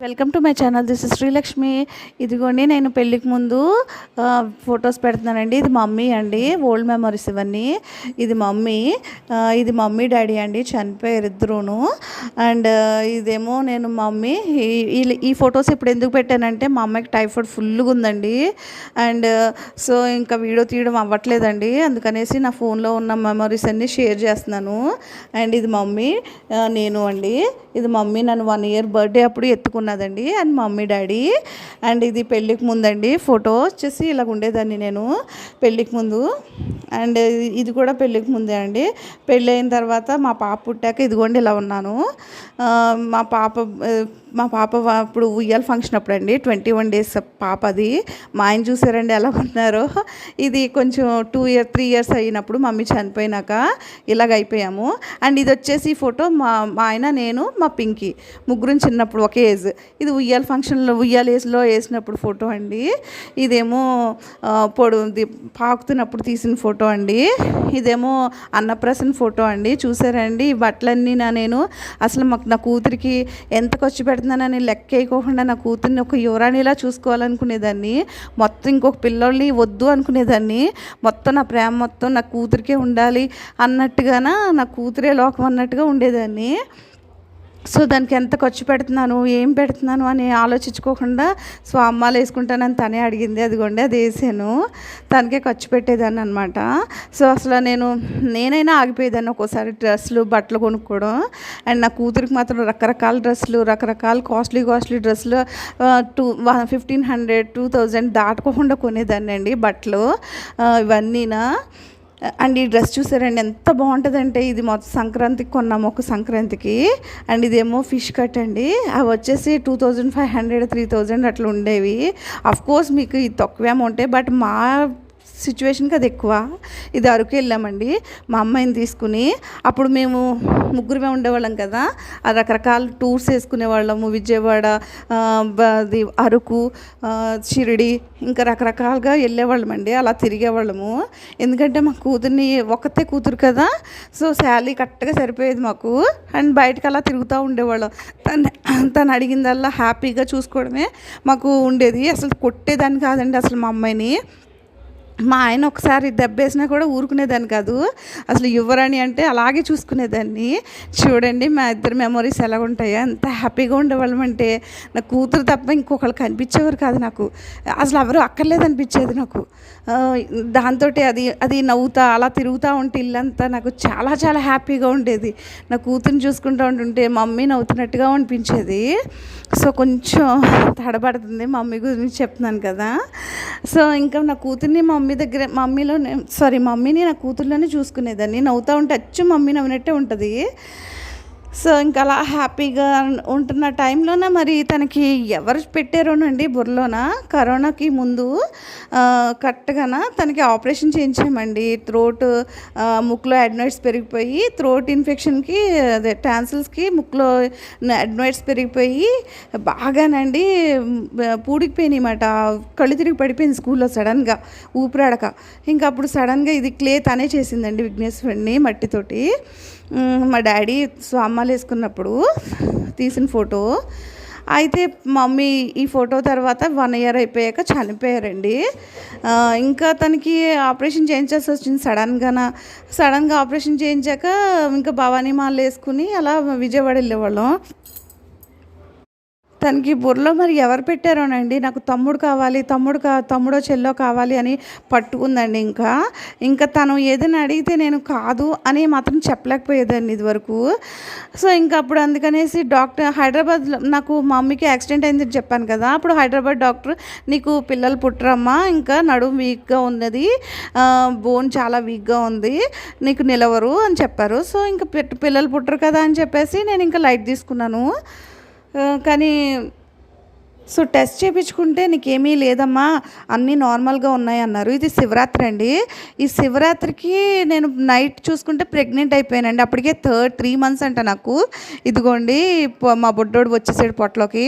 Welcome to my channel this is Srilakshmi. ఇదిగోండి నేను పెళ్ళికి ముందు ఫొటోస్ పెడుతున్నానండి. ఇది మమ్మీ అండి ఓల్డ్ మెమరీస్ ఇవన్నీ. ఇది మమ్మీ ఇది మమ్మీ డాడీ అండి చనిపోయారు ఇద్దరును. అండ్ ఇదేమో నేను మమ్మీ. ఈ- ఈ- ఫొటోస్ ఇప్పుడు ఎందుకు పెట్టానంటే మా అమ్మాయికి టైఫాయిడ్ ఫుల్గా ఉందండి. అండ్ సో ఇంకా వీడియో తీయడం అవ్వట్లేదండి. అందుకనేసి నా ఫోన్లో ఉన్న మెమరీస్ అన్నీ షేర్ చేస్తున్నాను. అండ్ ఇది మమ్మీ నేను అండి. ఇది మమ్మీ నన్ను వన్ ఇయర్ బర్త్డే అప్పుడు ఎత్తుకున్నాను. ఉన్నదండి. And mummy daddy. అండ్ ఇది పెళ్ళికి ముందండి ఫోటో వచ్చేసి ఇలాగ ఉండేదాన్ని నేను పెళ్ళికి ముందు. అండ్ ఇది- కూడా పెళ్ళికి ముందే అండి. పెళ్ళి అయిన తర్వాత మా పాప పుట్టాక ఇదిగోండి ఇలా ఉన్నాను. మా పాప మా పాప అప్పుడు ఉయ్యాల ఫంక్షన్ అప్పుడు అండి ట్వంటీ వన్ డేస్ పాప అది. మా ఆయన చూసారండి ఎలా ఉన్నారో. ఇది కొంచెం టూ ఇయర్ త్రీ ఇయర్స్ అయినప్పుడు మమ్మీ చనిపోయినాక ఇలాగ అయిపోయాము. అండ్ ఇది వచ్చేసి ఫోటో మా మా ఆయన నేను మా పింకీ ముగ్గురం చిన్నప్పుడు ఒకే ఏజ్. ఇది ఉయ్యాల ఫంక్షన్లో ఉయ్యాల ఏజ్లో వేసినప్పుడు ఫోటో అండి. ఇదేమో పొడు పాకుతున్నప్పుడు తీసిన ఫోటో. ఫోటో అండి. ఇదేమో అన్నప్రసన్న ఫోటో అండి. చూసారండి? ఈ బట్టలన్నీ నా నేను? అసలు మాకు నా కూతురికి ఎంత ఖర్చు పెడుతున్నానని లెక్క వేయకోకుండా నా కూతుర్ని ఒక యువరాణిలా చూసుకోవాలనుకునేదాన్ని. మొత్తం ఇంకొక పిల్లోల్ని వద్దు అనుకునేదాన్ని. మొత్తం నా ప్రేమ మొత్తం నా కూతురికే ఉండాలి అన్నట్టుగాన? నా కూతురే లోకం అన్నట్టుగా ఉండేదాన్ని. సో దానికి ఎంత ఖర్చు పెడుతున్నాను ఏం పెడుతున్నాను అని ఆలోచించుకోకుండా సో అమ్మాలు వేసుకుంటానని తనే అడిగింది. అదిగోండి అది వేసాను. తనకే ఖర్చు పెట్టేదాన్ని అనమాట సో అసలు నేను నేనైనా ఆగిపోయేదాన్ని ఒక్కోసారి డ్రెస్సులు బట్టలు కొనుక్కోవడం. అండ్ నా కూతురికి మాత్రం రకరకాల డ్రెస్సులు రకరకాల కాస్ట్లీ కాస్ట్లీ డ్రెస్సులు two fifteen hundred two thousand దాటకోకుండా కొనేదాన్ని అండి బట్టలు ఇవన్నీనా? అండ్ ఈ డ్రెస్ చూసారండి ఎంత బాగుంటుందంటే ఇది మొత్తం సంక్రాంతికి కొన్నాము ఒక సంక్రాంతికి. అండ్ ఇదేమో ఫిష్ కట్ అండి. అవి వచ్చేసి two thousand five hundred three thousand అట్లా ఉండేవి. అఫ్ కోర్స్ మీకు ఇది తక్కువే అమౌంటే బట్ మా సిచ్యువేషన్కి అది ఎక్కువ. ఇది అరకు వెళ్ళామండి. మా అమ్మాయిని తీసుకుని అప్పుడు మేము ముగ్గురుమే ఉండేవాళ్ళం కదా. ఆ రకరకాల టూర్స్ వేసుకునే వాళ్ళము విజయవాడ అది అరకు షిరిడి ఇంకా రకరకాలుగా వెళ్ళేవాళ్ళం అండి అలా తిరిగేవాళ్ళము. ఎందుకంటే మా కూతుర్ని ఒక్కతే కూతురు కదా. సో శాలరీ కరెక్ట్గా సరిపోయేది మాకు. అండ్ బయటకు అలా తిరుగుతూ ఉండేవాళ్ళం. తను తను అడిగిందల్లా హ్యాపీగా చూసుకోవడమే మాకు ఉండేది. అసలు కొట్టేదాన్ని కాదండి అసలు మా అమ్మాయిని. మా ఆయన ఒకసారి దెబ్బేసినా కూడా ఊరుకునేదాన్ని కాదు. అసలు ఇవ్వరని అంటే అలాగే చూసుకునేదాన్ని. చూడండి మా ఇద్దరు మెమొరీస్ ఎలా ఉంటాయో. ఎంత హ్యాపీగా ఉండేవాళ్ళం అంటే నా కూతురు తప్ప ఇంకొకళ్ళు కనిపించేవారు కాదు నాకు. అసలు ఎవరు అక్కర్లేదు అనిపించేది నాకు. దాంతో అది అది నవ్వుతా అలా తిరుగుతూ ఉంటే ఇల్లంతా నాకు చాలా చాలా హ్యాపీగా ఉండేది. నా కూతురుని చూసుకుంటూ ఉంటుంటే మమ్మీ నవ్వుతున్నట్టుగా అనిపించేది. సో కొంచెం తడబడుతుంది. మమ్మీ గురించి చెప్తున్నాను కదా. సో ఇంకా నా కూతుర్ని మా మమ్మీ దగ్గర మమ్మీలో సారీ మమ్మీని నా కూతుర్లోనే చూసుకునేదాన్ని. నవ్వుతూ ఉంటే అచ్చు మమ్మీ నవ్వినట్టే ఉంటుంది. సో ఇంకా అలా హ్యాపీగా ఉంటున్న టైంలోన మరి తనకి ఎవరు పెట్టారోనండి బుర్రలోన? కరోనాకి ముందు ఆ, కరెక్ట్గాన? తనకి ఆపరేషన్ చేయించామండి. త్రోట్ ముక్కులో అడ్నైట్స్ పెరిగిపోయి త్రోట్ ఇన్ఫెక్షన్కి అదే ట్యాన్సిల్స్కి ముక్కులో అడ్నైట్స్ పెరిగిపోయి బాగానండి. పూడికిపోయినాయి కళ్ళు తిరిగి పడిపోయింది స్కూల్లో సడన్గా ఊపిరాడక. ఇంకా అప్పుడు సడన్గా ఇది క్లే తనే చేసిందండి విఘ్నేశ్వరుని మట్టితోటి. మా డాడీ స్వామాలు వేసుకున్నప్పుడు తీసిన ఫోటో. అయితే మమ్మీ ఈ ఫోటో తర్వాత వన్ ఇయర్ అయిపోయాక చనిపోయారండి. ఇంకా తనకి ఆపరేషన్ చేయించాల్సి వచ్చింది. సడన్గా సడన్గా ఆపరేషన్ చేయించాక ఇంకా భవానీ మాలు వేసుకుని అలా విజయవాడ వెళ్ళేవాళ్ళం. తనకి బుర్రలో మరి ఎవరు పెట్టారోనండి? నాకు తమ్ముడు కావాలి తమ్ముడు కా తమ్ముడో చెల్లో కావాలి అని పట్టుకుందండి ఇంకా. ఇంకా తను ఏదైనా అడిగితే నేను కాదు అని మాత్రం చెప్పలేకపోయేదండి ఇదివరకు. సో ఇంకా అప్పుడు అందుకనేసి డాక్టర్ హైదరాబాద్లో నాకు మా మమ్మీకి యాక్సిడెంట్ అయిందని చెప్పాను కదా అప్పుడు హైదరాబాద్ డాక్టర్ నీకు పిల్లలు పుట్టరమ్మా ఇంకా నడుము వీక్గా ఉన్నది బోన్ చాలా వీక్గా ఉంది నీకు నిలవరు అని చెప్పారు. సో ఇంకా పిల్లలు పుట్టరు కదా అని చెప్పేసి నేను ఇంకా లైట్ తీసుకున్నాను. కానీ సో టెస్ట్ చేయించుకుంటే నీకేమీ లేదమ్మా అన్నీ నార్మల్గా ఉన్నాయి అన్నారు ఇది శివరాత్రి అండి. ఈ శివరాత్రికి నేను నైట్ చూసుకుంటే ప్రెగ్నెంట్ అయిపోయానండి. అప్పటికే థర్డ్ త్రీ మంత్స్ అంట నాకు. ఇదిగోండి మా బుడ్డోడు వచ్చేసాడు పొట్టలోకి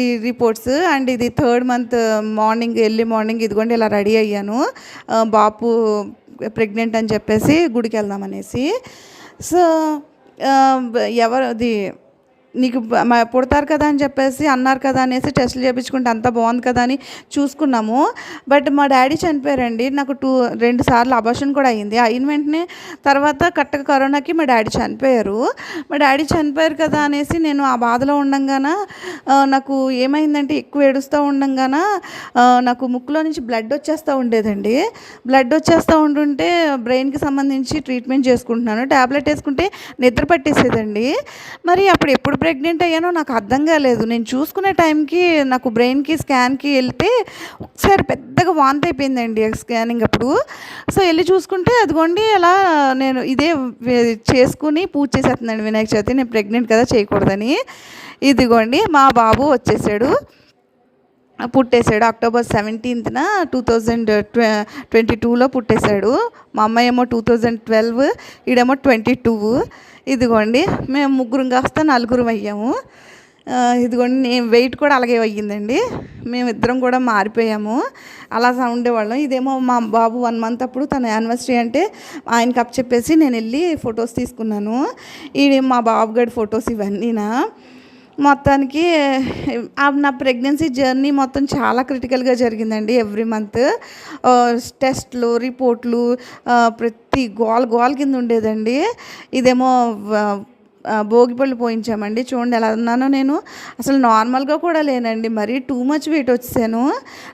ఈ రిపోర్ట్స్. అండ్ ఇది third month morning early morning ఇదిగోండి ఇలా రెడీ అయ్యాను. బాపు ప్రెగ్నెంట్ అని చెప్పేసి గుడికి వెళ్దామనేసి సో ఎవరు అది నీకు పుడతారు కదా అని చెప్పేసి అన్నారు కదా అనేసి టెస్టులు చేయించుకుంటే అంత బాగుంది కదా అని చూసుకున్నాము. బట్ మా డాడీ చనిపోయారండి. నాకు టూ రెండు సార్లు అబార్షన్ కూడా అయింది. అయిన వెంటనే తర్వాత కరెక్ట్గా కరోనాకి మా డాడీ చనిపోయారు. మా డాడీ చనిపోయారు కదా అనేసి నేను ఆ బాధలో ఉండంగాన నాకు ఏమైందంటే ఎక్కువ ఏడుస్తూ ఉండంగాన నాకు ముక్కులో నుంచి బ్లడ్ వచ్చేస్తూ ఉండేదండి. బ్లడ్ వచ్చేస్తూ ఉంటుంటే బ్రెయిన్కి సంబంధించి ట్రీట్మెంట్ చేసుకుంటున్నాను. ట్యాబ్లెట్ వేసుకుంటే నిద్ర పట్టేసేదండి. మరి అప్పుడు ఎప్పుడు ప్రెగ్నెంట్ అయ్యానో నాకు అర్థం కాలేదు. నేను చూసుకునే టైంకి నాకు బ్రెయిన్కి స్కాన్కి వెళ్తే ఒకసారి పెద్దగా వాంతి అయిపోయిందండి స్కానింగ్ అప్పుడు. సో వెళ్ళి చూసుకుంటే అదిగోండి అలా నేను ఇదే చేసుకుని పూజ చేసేస్తున్నాను వినాయక చవితి. నేను ప్రెగ్నెంట్ కదా చేయకూడదని. ఇదిగోండి మా బాబు వచ్చేసాడు. పుట్టేశాడు అక్టోబర్ సెవెంటీన్త్న టూ థౌజండ్ ట్వంటీ టూలో పుట్టేశాడు. మా అమ్మాయి ఏమో టూ థౌజండ్ ట్వెల్వ్ ఈడేమో ట్వంటీ టూ. ఇదిగోండి మేము ముగ్గురం కాస్త నలుగురం అయ్యాము. ఇదిగోండి నేను వెయిట్ కూడా అలాగే అయ్యిందండి. మేము ఇద్దరం కూడా మారిపోయాము. అలా ఉండేవాళ్ళం ఇదేమో మా బాబు వన్ మంత్ అప్పుడు తన యానివర్సరీ అంటే ఆయనకి అప్ చెప్పేసి నేను వెళ్ళి ఫొటోస్ తీసుకున్నాను. ఇది మా బాబు గడి ఫొటోస్ ఇవన్నీనా? మొత్తానికి నా ప్రెగ్నెన్సీ జర్నీ మొత్తం చాలా క్రిటికల్గా జరిగిందండి ఎవ్రీ మంత్ టెస్ట్లు రిపోర్ట్లు ప్రతి గోల్ గోల్ కింద ఉండేదండి. ఇదేమో భోగిపళ్ళు పోయించామండి. చూడండి ఎలా ఉన్నానో నేను. అసలు నార్మల్గా కూడా లేనండి. మరీ టూ మచ్ వెయిట్ వచ్చాను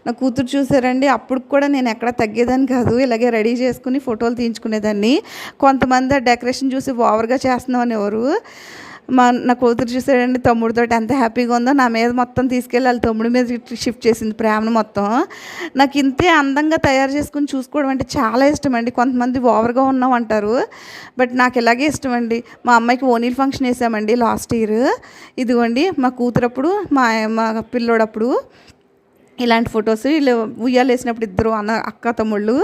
నా కూతురు చూసారండి. అప్పుడు కూడా నేను ఎక్కడ తగ్గేదాన్ని కాదు. ఇలాగే రెడీ చేసుకుని ఫోటోలు తీయించుకునేదాన్ని. కొంతమంది డెకరేషన్ చూసి ఓవర్గా చేస్తున్నామని ఎవరు మా నా కూతురు చూసాడండి తమ్ముడితో ఎంత హ్యాపీగా ఉందో. నా మీద మొత్తం తీసుకెళ్ళి వాళ్ళ తమ్ముడి మీద షిఫ్ట్ చేసింది ప్రేమను మొత్తం. నాకు ఇంతే అందంగా తయారు చేసుకుని చూసుకోవడం అంటే చాలా ఇష్టం అండి. కొంతమంది ఓవర్గా ఉన్నాం అంటారు బట్ నాకు ఇలాగే ఇష్టం అండి. మా అమ్మాయికి ఓనీల్ ఫంక్షన్ వేసామండి లాస్ట్ ఇయర్. ఇదిగోండి మా కూతురప్పుడు మా మా పిల్లోడప్పుడు ఇలాంటి ఫొటోస్ వీళ్ళు ఉయ్యాలు వేసినప్పుడు ఇద్దరు అన్న అక్క తమ్ముళ్ళు.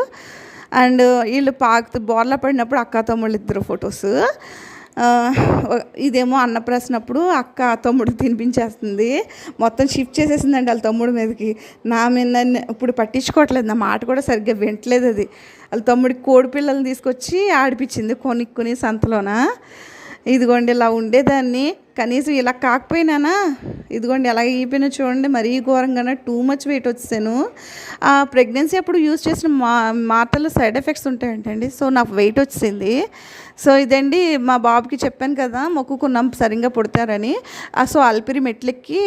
అండ్ వీళ్ళు పాకు బోర్లా పడినప్పుడు అక్క తమ్ముళ్ళు ఇద్దరు ఫొటోస్. ఇదేమో అన్నప్రాసినప్పుడు అక్క తమ్ముడు తినిపించేస్తుంది. మొత్తం షిఫ్ట్ చేసేసిందండి వాళ్ళ తమ్ముడు మీదకి. నా మీద ఇప్పుడు పట్టించుకోవట్లేదు. నా మాట కూడా సరిగ్గా వింటలేదు అది. వాళ్ళ తమ్ముడికి కోడి పిల్లల్ని తీసుకొచ్చి ఆడిపించింది కొనుక్కుని సంతలోన. ఇదిగోండి ఇలా ఉండేదాన్ని. కనీసం ఇలా కాకపోయినానా? ఇదిగోండి ఎలా అయిపోయినా చూడండి మరీ ఘోరంగానే టూ మచ్ వెయిట్ వచ్చాను ఆ ప్రెగ్నెన్సీ అప్పుడు యూజ్ చేసిన మా మాటలు సైడ్ ఎఫెక్ట్స్ ఉంటాయంటండి. సో నాకు వెయిట్ వచ్చింది సో ఇదండి మా బాబుకి చెప్పాను కదా మొక్కుకున్నాం సరిగ్గా పుడతారని. సో అల్పిరి మెట్లెక్కి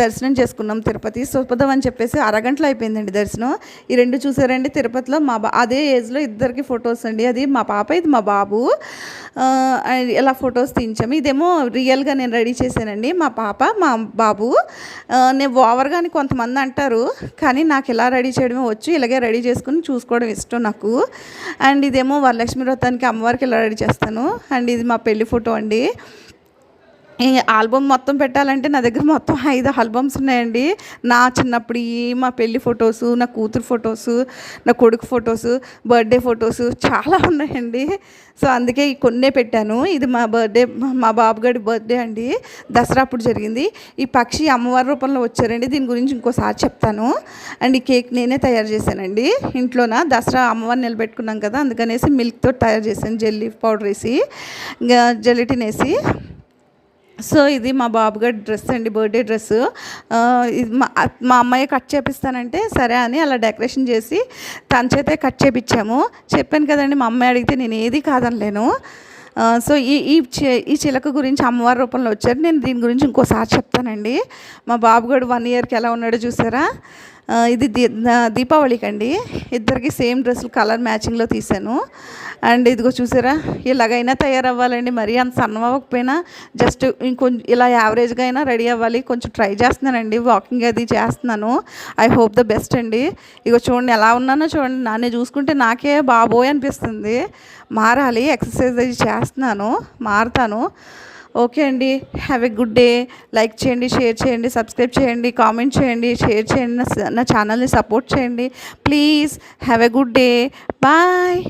దర్శనం చేసుకున్నాం తిరుపతి. సుపదం అని చెప్పేసి అరగంటలో అయిపోయిందండి దర్శనం. ఈ రెండు చూసారండి తిరుపతిలో. మా బా అదే ఏజ్లో ఇద్దరికి ఫొటోస్ అండి. అది మా పాప ఇది మా బాబు. ఇలా ఫొటోస్ తీయించాము. ఇదేమో రియల్గా నేను రెడీ చేశానండి. మా పాప మా బాబు నేను ఓవర్గా అని కొంతమంది అంటారు కానీ నాకు ఇలా రెడీ చేయడమే వచ్చు ఇలాగే రెడీ చేసుకుని చూసుకోవడం ఇష్టం నాకు. అండ్ ఇదేమో వరలక్ష్మి వ్రతానికి అమ్మవారికి ఇలా రెడీ చేస్తాను. అండ్ ఇది మా పెళ్ళి ఫోటో అండి. ఈ ఆల్బమ్ మొత్తం పెట్టాలంటే నా దగ్గర మొత్తం ఐదు ఆల్బమ్స్ ఉన్నాయండి. నా చిన్నప్పుడు మా పెళ్ళి ఫొటోస్ నా కూతురు ఫొటోస్ నా కొడుకు ఫొటోస్ బర్త్డే ఫొటోస్ చాలా ఉన్నాయండి. సో అందుకే ఈ కొన్నే పెట్టాను. ఇది మా బర్త్డే మా బాబుగారి బర్త్డే అండి. దసరా అప్పుడు జరిగింది. ఈ పక్షి అమ్మవారి రూపంలో వచ్చారండి. దీని గురించి ఇంకోసారి చెప్తాను. అండ్ ఈ కేక్ నేనే తయారు చేశానండి. ఇంట్లోన? దసరా అమ్మవారిని నిలబెట్టుకున్నాం కదా అందుకనేసి మిల్క్తో తయారు చేశాను. జెల్లీ పౌడర్ వేసి ఇంకా జెలిటిన్ వేసి. సో ఇది మా బాబుగారి డ్రెస్ అండి బర్త్డే డ్రెస్. ఇది మా మా అమ్మాయి కట్ చేపిస్తానంటే సరే అని అలా డెకరేషన్ చేసి తన చేతే కట్ చేపించాము చెప్పాను కదండి మా అమ్మాయి అడిగితే నేను ఏది కాదనలేను. సో ఈ ఈ చి- ఈ చిలక గురించి అమ్మవారి రూపంలో వచ్చారు. నేను దీని గురించి ఇంకోసారి చెప్తానండి. మా బాబుగాడు వన్ ఇయర్కి ఎలా ఉన్నాడో చూసారా? ఇది దీపావళికి అండి ఇద్దరికి సేమ్ డ్రెస్సులు కలర్ మ్యాచింగ్లో తీసాను అండ్ ఇదిగో చూసారా ఇలాగైనా తయారవ్వాలండి. మరీ అంత సన్నం అవ్వకపోయినా జస్ట్ ఇంకొంచెం ఇలా యావరేజ్గా అయినా రెడీ అవ్వాలి. కొంచెం ట్రై చేస్తున్నానండి. వాకింగ్ అది చేస్తున్నాను. ఐ హోప్ ద బెస్ట్ అండి. ఇగో చూడండి ఎలా ఉన్నానో చూడండి. నాన్నే చూసుకుంటే నాకే బాబోయ్ అనిపిస్తుంది. మారాలి. ఎక్సర్సైజ్ అది చేస్తున్నాను. మారుతాను. ఓకే అండి. Have a good day like చేయండి షేర్ చేయండి సబ్స్క్రైబ్ చేయండి కామెంట్ చేయండి షేర్ చేయండి నా ఛానల్ని సపోర్ట్ చేయండి. Please have a good day bye